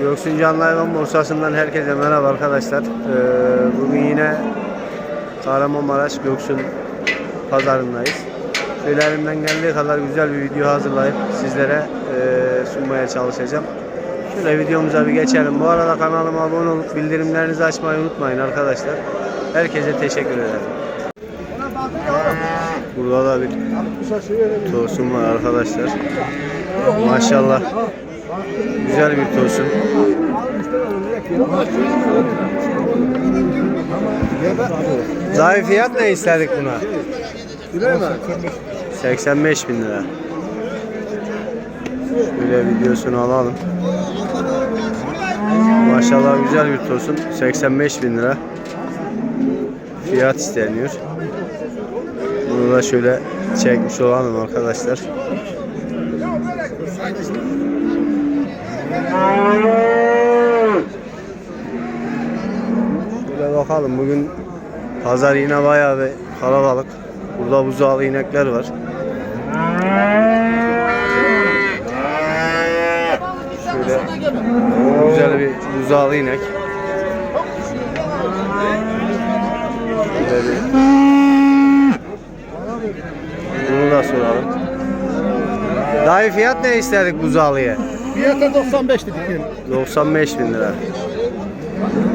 Göksun Canlı Hayvan Borsası'ndan herkese merhaba arkadaşlar. Ee, bugün yine Kahramanmaraş Göksun pazarındayız. Şöyle elimden geldiği kadar güzel bir video hazırlayıp sizlere e, sunmaya çalışacağım. Şöyle videomuza bir geçelim. Bu arada kanalıma abone olup bildirimlerinizi açmayı unutmayın arkadaşlar. Herkese teşekkür ederim. Burada da bir tosun var arkadaşlar. Maşallah. Güzel bir tosun. Zayıf fiyat ne istedik buna? 85 bin lira. Şöyle videosunu alalım. Maşallah güzel bir tosun. 85 bin lira. Fiyat isteniyor. Bunu da şöyle çekmiş olalım arkadaşlar. Şöyle bakalım bugün pazar yine bayağı bir kalabalık. Burada buzağlı inekler var. Şöyle güzel bir buzağlı inek. Bir bunu da soralım. Dayı fiyat ne istedik buzağlıya? Fiyata 95 dedik yani. 95 bin lira.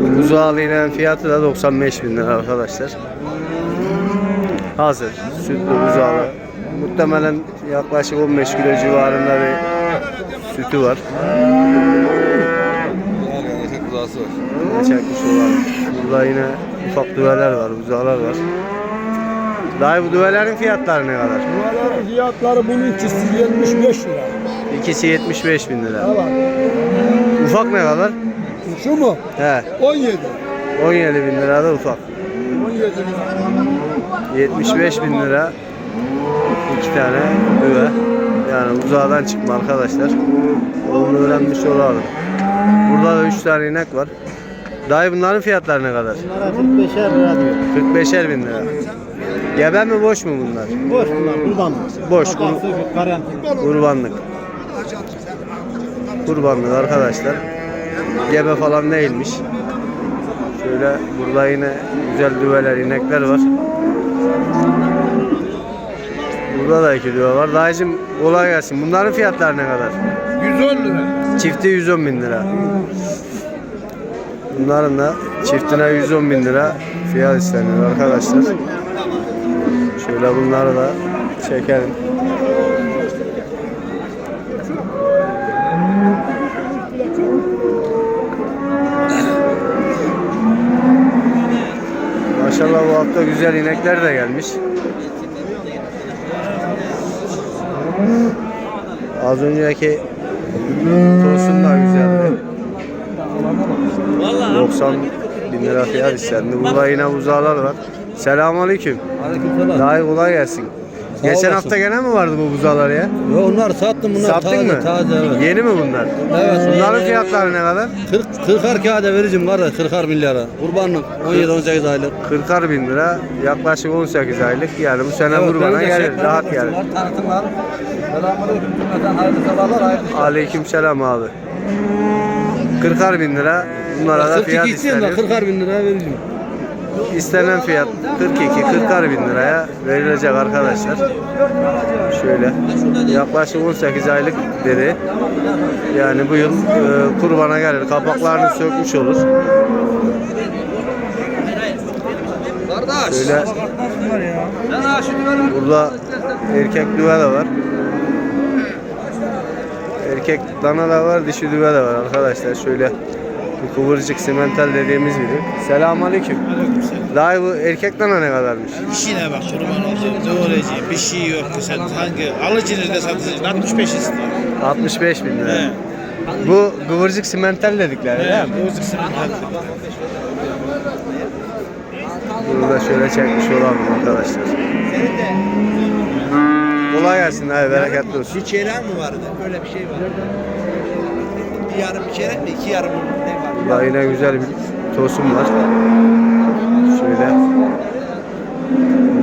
Bu Buzağlı ile fiyatı da 95 bin lira arkadaşlar. Hazır. Sütlü buzağlı. Muhtemelen yaklaşık 15 kilo civarında bir sütü var. Ne çekmiş olan. Burada yine ufak düveler var, buzağlar var. Dayı bu düvelerin fiyatları ne kadar? Bunların fiyatları bunun ikisi 75 lira. İkisi 75 bin lira. Evet. Ufak ne kadar? Şu mu? He, 17. 17 bin lira da ufak. 17 lira. 75 bin lira iki tane düve. Yani uzağdan çıkma arkadaşlar. Onu öğrenmiş olalım. Burada da 3 tane inek var. Dayı bunların fiyatları ne kadar? Bunlara 45'er lira diyor. 45'er bin lira. Gebe mi boş mu bunlar? Boş bunlar kurban. Boş, garanti. Kurbanlık. Kurbanlık arkadaşlar. Gebe falan değilmiş. Şöyle burada yine güzel düveler, inekler var. Burada da iki düve var. Dayıcım kolay gelsin. Bunların fiyatları ne kadar? 110 lira. Çifti 110 bin lira. Bunların da çiftine 110 bin lira fiyat isteniyor arkadaşlar. Şöyle bunları da çekelim. Maşallah bu hafta güzel inekler de gelmiş. Az önceki tosun da güzeldi. 90 bin lira fiyat istendi. Burada yine buzağlar var. Selamünaleyküm. Aleykümselam. Daha iyi kolay gelsin. Geçen olasın. hafta gene mi vardı bu buzağlar ya? Yo onları sattım bunlar Sattın taze mı? taze evet. Yeni mi bunlar? Evet. Bunların fiyatları ne kadar? 40 40'ar kağıda vereceğim kardeş 40'ar milyara. Kurbanlık 17 18 aylık. 40'ar bin lira yaklaşık 18 aylık yani bu sene Evet, kurbana gelir rahat var, gelir. Tanıtımlar. Selamünaleyküm cümleten hayırlı sabahlar hayırlı. Aleyküm selam abi. 40'ar bin lira bunlara da fiyat 42 istiyorum da isteniyor. 40'ar bin lira vereceğim. İstenen fiyat 42 40'ar bin liraya verilecek arkadaşlar. Şöyle yaklaşık 18 aylık dedi. Yani bu yıl e, kurbana gelir. Kapaklarını sökmüş olur. Şöyle burada erkek düve de var. Erkek dana da var, dişi düve de var arkadaşlar. Şöyle bir kıvırcık simental dediğimiz biri. Selamünaleyküm. Daha bu erkek dana ne kadarmış? İşine bak kurban olacağım, doğrayacağım. Bir şey yok ki sen hangi alıcı nerede satacaksın? 65 istiyor. 65 bin lira. He. Bu kıvırcık simental dedikleri değil mi? Bozuk sınıf Bunu da şöyle çekmiş olalım arkadaşlar. Kolay gelsin abi bereketli olsun. Bir çeyrek mi vardı? Öyle bir şey var. Bir yarım bir çeyrek mi? İki yarım mı? Burada yine güzel bir tosun var. Şöyle.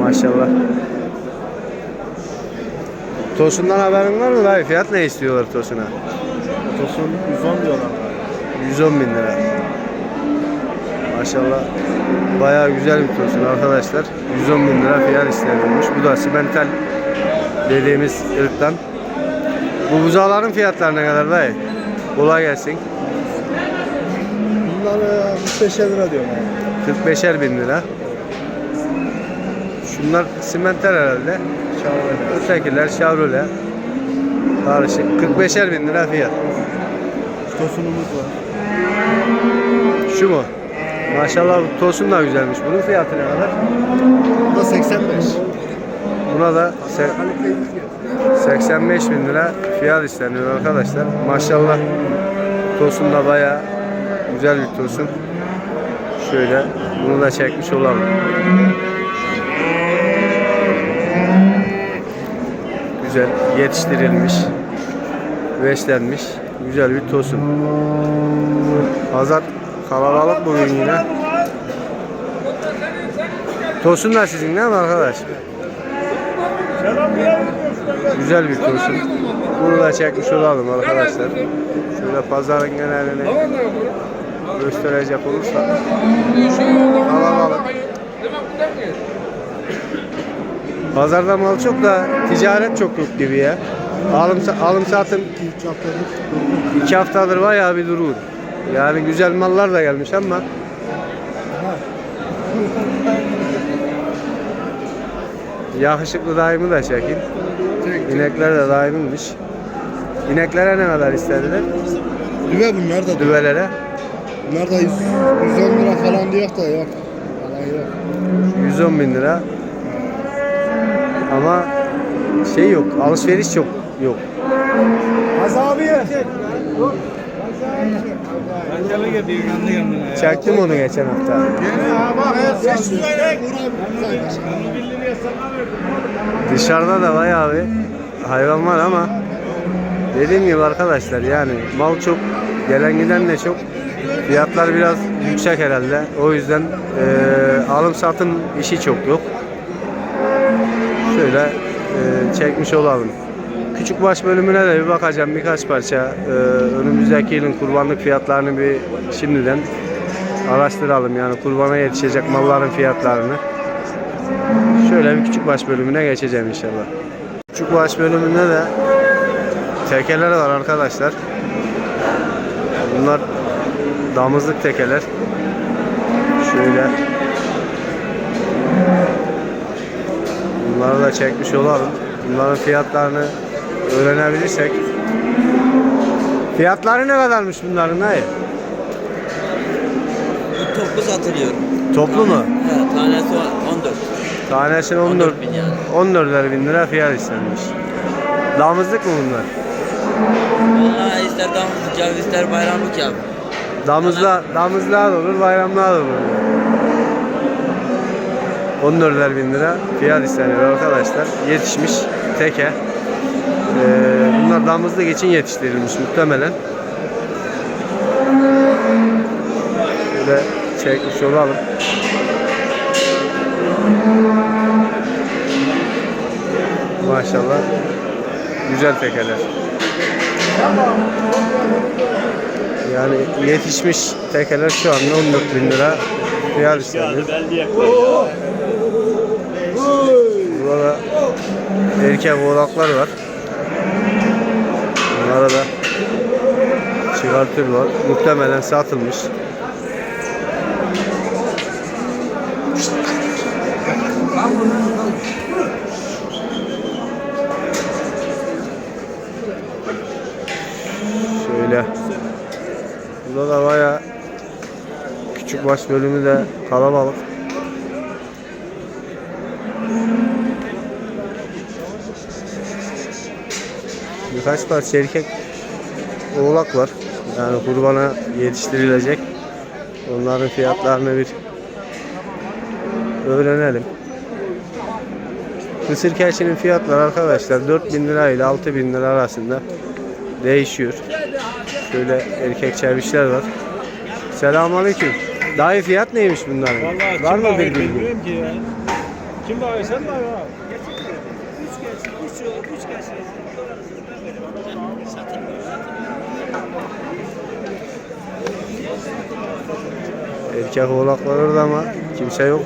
Maşallah. Tosundan haberin var mı dayı? Fiyat ne istiyorlar tosuna? Tosun 110 diyorlar. 110 bin lira. Maşallah bayağı güzel bir tosun arkadaşlar. 110 bin lira fiyat istenilmiş. Bu da simental dediğimiz ırktan. Bu buzağların fiyatları ne kadar dayı? Kolay gelsin. Bunlar 45'er lira diyorum. 45'er bin lira. Şunlar simental herhalde. Ötekiler Chevrolet. Karışık. 45'er bin lira fiyat. Tosunumuz var. Şu mu? Maşallah tosun da güzelmiş. Bunun fiyatı ne kadar? Bu da 85. Buna da se- 85 bin lira fiyat isteniyor arkadaşlar. Maşallah tosun da baya güzel bir tosun. Şöyle bunu da çekmiş olalım. Güzel yetiştirilmiş, beslenmiş, güzel bir tosun. Pazar kalabalık bugün yine. Tosun da sizin değil mi arkadaş? Güzel bir tosun. Bunu da çekmiş olalım arkadaşlar. Şöyle pazarın genelini gösterecek olursak. Kalabalık. Pazarda mal çok da ticaret çok yok gibi ya. Alım, alım satım 2 haftalık. iki haftadır bayağı bir durur. Yani güzel mallar da gelmiş ama Yakışıklı daimi de çekin. İnekler de daimiymiş. İneklere ne kadar istediler? Düve bunlar da. Düvelere Bunlar da 100, 110 lira falan diyor da yok. Falan yok. 110 bin lira. Ama şey yok, alışveriş çok yok. Az abi ya. Çektim onu geçen hafta. Dışarıda da bayağı bir hayvan var ama dediğim gibi arkadaşlar yani mal çok, gelen giden de çok. Fiyatlar biraz yüksek herhalde. O yüzden eee, alım satım işi çok yok. Şöyle eee, çekmiş olalım. Küçük baş bölümüne de bir bakacağım birkaç parça. Eee, önümüzdeki yılın kurbanlık fiyatlarını bir şimdiden araştıralım. Yani kurbana yetişecek malların fiyatlarını. Şöyle bir küçük baş bölümüne geçeceğim inşallah. Küçük baş bölümünde de tekeler var arkadaşlar. Bunlar damızlık tekeler. Şöyle. Bunları da çekmiş olalım. Bunların fiyatlarını öğrenebilirsek. Fiyatları ne kadarmış bunların hayır? Toplu satılıyor. Toplu mu? Evet, tanesi 14. Tanesini 14 14 bin yani. 14'er bin lira fiyat istenmiş. Damızlık mı bunlar? Vallahi ister damızlık yap, ister bayramlık yap. Damızla, damızlığa da olur, bayramlığa da olur. 14'er bin lira fiyat isteniyor arkadaşlar. Yetişmiş teke. Ee, bunlar damızlık için yetiştirilmiş muhtemelen. Şöyle çekmiş olalım. Maşallah. Güzel tekeler. Yani yetişmiş tekeler şu anda 14 bin lira fiyat isteniyor. Burada erkek oğlaklar var. Bunlara da çıkartıyorlar. Muhtemelen satılmış. Şöyle. Burada da baya küçük baş bölümü de kalabalık. Birkaç parça erkek oğlak var. Yani kurbana yetiştirilecek. Onların fiyatlarını bir öğrenelim. Mısır keçinin fiyatları arkadaşlar 4000 lira ile 6000 lira arasında değişiyor. Şöyle erkek çevişler var. Selamünaleyküm. Dahi fiyat neymiş bunların? var mı bir bilgi? ki ya. Kim bağırıyor? Sen mi bağırıyorsun? Erkek oğlaklar orada ama kimse yok.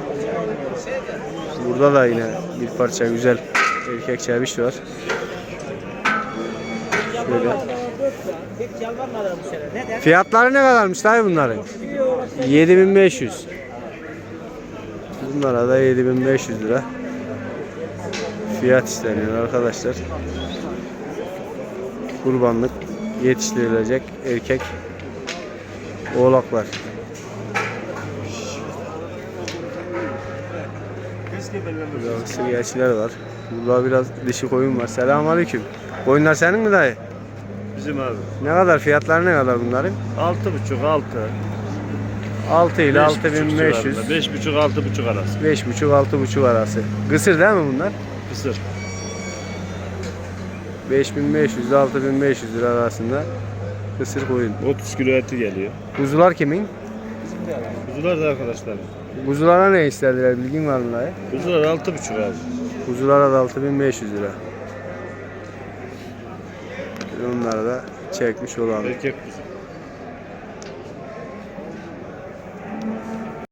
Burada da yine bir parça güzel erkek çeviş var. Şöyle. Fiyatları ne kadarmış dayı bunların? 7500. Bunlara da 7500 lira. Fiyat isteniyor arkadaşlar. Kurbanlık yetiştirilecek erkek oğlaklar. Burada sıryaçiler var. Burada biraz dişi koyun var. Selamünaleyküm. Koyunlar senin mi dayı? Bizim abi. Ne kadar fiyatları ne kadar bunların? Altı buçuk altı. 6 ile 6500. Beş buçuk altı buçuk arası. 5,5 6,5 arası. Kısır değil mi bunlar? Kısır. 5500 ile 6500 lira arasında kısır koyun. 30 kilo eti geliyor. Kuzular kimin? Kuzular da arkadaşlar. Kuzulara ne istediler bilgin var mı dayı? Kuzular altı buçuk abi. Kuzulara da 6500 lira. Onları da çekmiş olalım. Erkek.